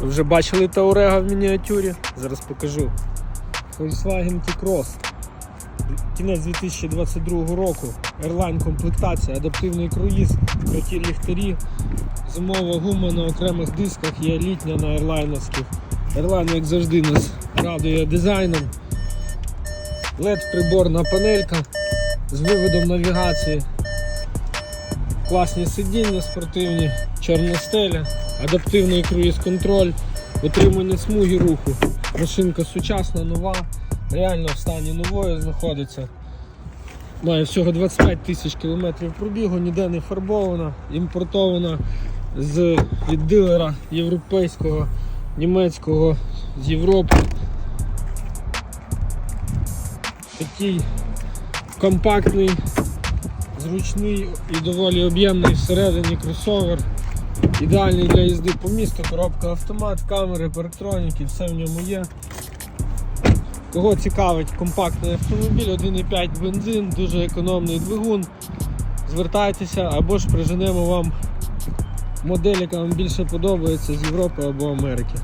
Ви вже бачили Таурега в мініатюрі? Зараз покажу. Volkswagen T-Cross. Кінець 2022 року. Airline комплектація, адаптивний круїз, круті ліхтарі, зимова гума на окремих дисках, є літня на ерлайновських. Airline, як завжди, нас радує дизайном. LED приборна панелька з виводом навігації. Класні сидіння спортивні, чорна стеля, адаптивний круїз-контроль, отримання смуги руху. Машинка сучасна, нова, реально в стані нової знаходиться. Має всього 25 тисяч кілометрів пробігу, ніде не фарбована, імпортована з від дилера європейського, німецького з Європи. Такий компактний, зручний і доволі об'ємний всередині кросовер. Ідеальний для їзди по місту, коробка автомат, камери, парктроніки, все в ньому є. Кого цікавить компактний автомобіль, 1,5 бензин, дуже економний двигун. Звертайтеся або ж приженемо вам модель, яка вам більше подобається з Європи або Америки.